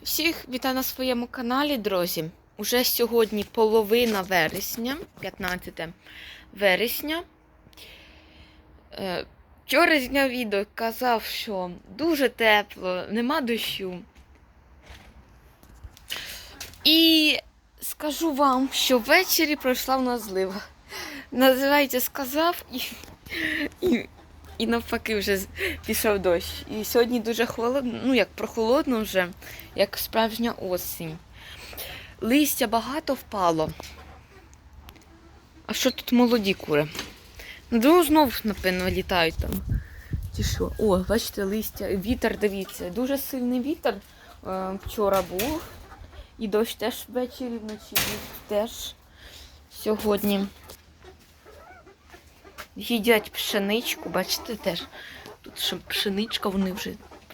Всіх вітаю на своєму каналі, друзі. Уже сьогодні половина вересня, 15 вересня. Е, Вчора зняв відео, казав, що дуже тепло, нема дощу. І скажу вам, що ввечері пройшла в нас злива. Називається сказав і, і, і навпаки вже пішов дощ. І сьогодні дуже холодно, ну як прохолодно вже, як справжня осінь. Листя багато впало. А що тут молоді кури? Ну, знов, напевно, літають там. Чи що? О, бачите, листя, вітер, дивіться. Дуже сильний вітер е, вчора був. І дощ теж ввечері вночі теж сьогодні. Їдять пшеничку, бачите, теж. Тут ще пшеничка, вони вже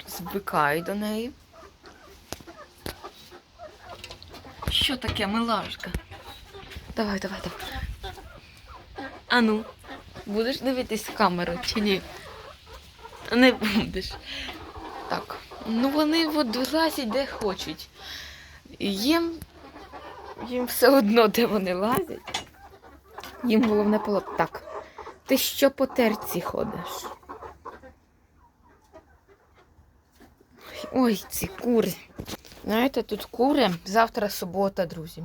звикають до неї. Що таке, милашка? Давай, давай, давай. Ану, будеш дивитись в камеру чи ні? Не будеш. Так. Ну вони от вилазять де хочуть. Їм, їм все одно, де вони лазять. Їм головне поло. Так. Ти що по терці ходиш? Ой, ці кури. Знаєте, тут кури. Завтра субота, друзі.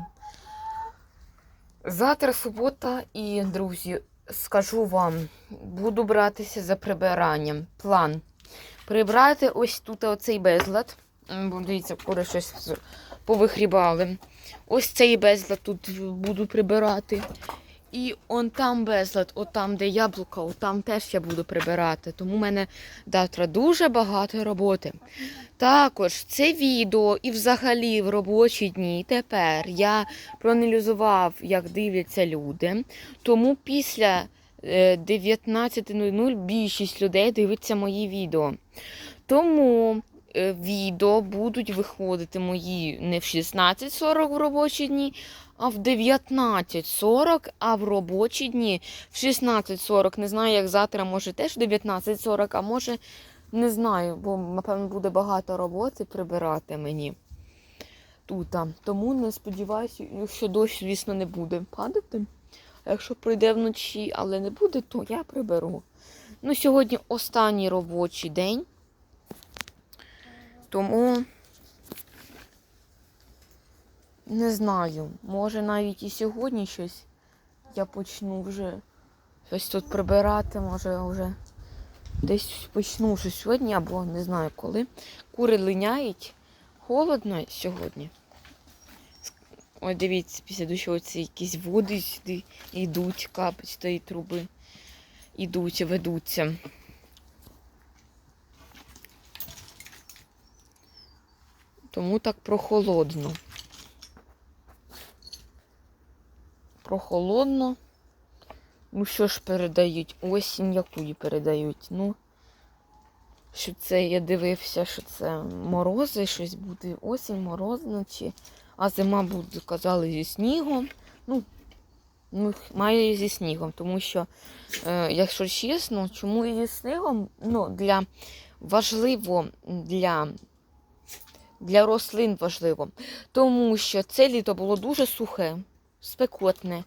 Завтра субота і, друзі, скажу вам, буду братися за прибиранням. План. Прибрати ось тут оцей безлад. Бо Дивіться, кури щось повихрібали. Ось цей безлад тут буду прибирати. І он там безлад, от там, де яблука, от там теж я буду прибирати. Тому в мене завтра дуже багато роботи. Також це відео і взагалі в робочі дні тепер я проаналізував, як дивляться люди. Тому після е, 19.00 більшість людей дивиться мої відео. Тому е, відео будуть виходити мої не в 16.40 в робочі дні, а в 19.40, а в робочі дні в 16.40. Не знаю, як завтра, може теж в 19.40, а може не знаю, бо, напевно, буде багато роботи прибирати мені тут. Тому не сподіваюся, якщо дощ, звісно, не буде падати. А якщо прийде вночі, але не буде, то я приберу. Ну, сьогодні останній робочий день. Тому не знаю. Може навіть і сьогодні щось я почну вже щось тут прибирати, може вже десь почну вже сьогодні або не знаю коли. Кури линяють. Холодно сьогодні. Ой, дивіться, після дощу ці якісь води сюди йдуть, капать з тієї труби. Ідуть, ведуться. Тому так прохолодно. Прохолодно. Ну, що ж передають? Осінь яку передають? Ну, що це я дивився, що це морози, щось буде. Осінь, мороз вночі, а зима буде, казали, зі снігом. Ну, ну має зі снігом, тому що, е, якщо чесно, чому і зі снігом? Ну, для важливо для, для рослин важливо. Тому що це літо було дуже сухе, спекотне.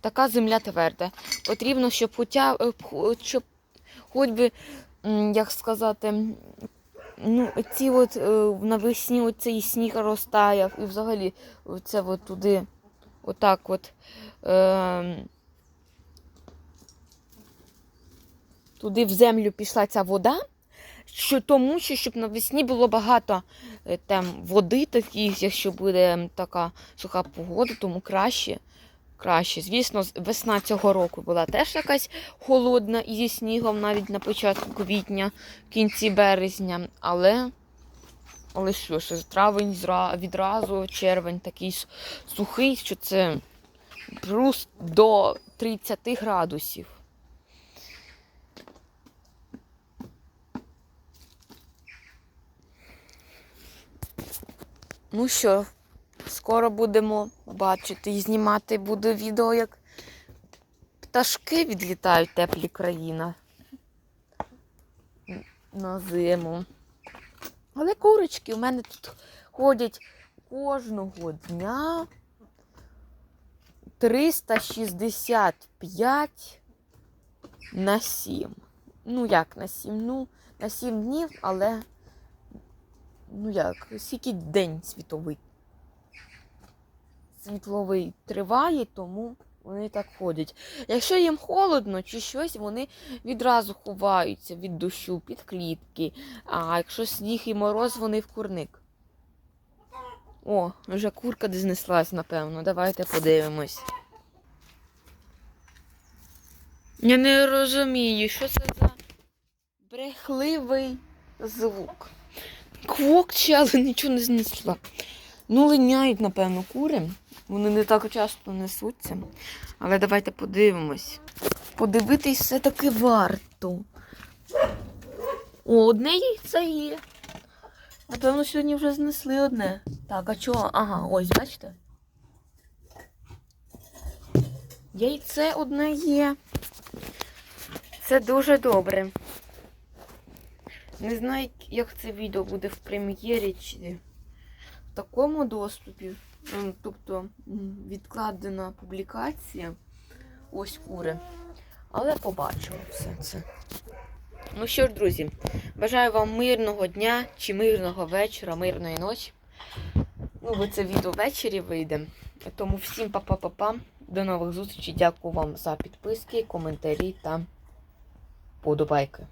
Така земля тверда. Потрібно, щоб хоча е, щоб хоч би, як сказати, ну, ці от е, навесні оцей сніг розтаяв і взагалі це от туди, отак от. Е, туди в землю пішла ця вода, що тому, що щоб навесні було багато е, там води, таких, якщо буде така суха погода, тому краще. Краще. Звісно, весна цього року була теж якась холодна і зі снігом навіть на початку квітня, кінці березня. Але, але що ж, травень відразу, червень такий сухий, що це плюс до 30 градусів. Ну що, скоро будемо бачити і знімати буду відео, як пташки відлітають в теплі країни на зиму. Але курочки, у мене тут ходять кожного дня 365 на 7. Ну, як на 7? Ну, на 7 днів, але. Ну як, скільки день світовий. Світловий триває, тому вони так ходять. Якщо їм холодно чи щось, вони відразу ховаються від дощу під клітки. А якщо сніг і мороз, вони в курник. О, вже курка десь знеслась, напевно. Давайте подивимось. Я не розумію, що це за брехливий звук. Квокче, але нічого не знесла. Ну, линяють, напевно, кури. Вони не так часто несуться. Але давайте подивимось. Подивитись все-таки варто. О, одне яйце є. Напевно, сьогодні вже знесли одне. Так, а чого? Ага, ось, бачите? Яйце одне є. Це дуже добре. Не знаю, як це відео буде в прем'єрі чи в такому доступі. Тобто відкладена публікація. Ось кури. Але побачимо все це. Ну що ж, друзі, бажаю вам мирного дня чи мирного вечора, мирної ночі. Ну, бо це відео ввечері вийде. Тому всім па-па-па-па. До нових зустрічей. Дякую вам за підписки, коментарі та подобайки.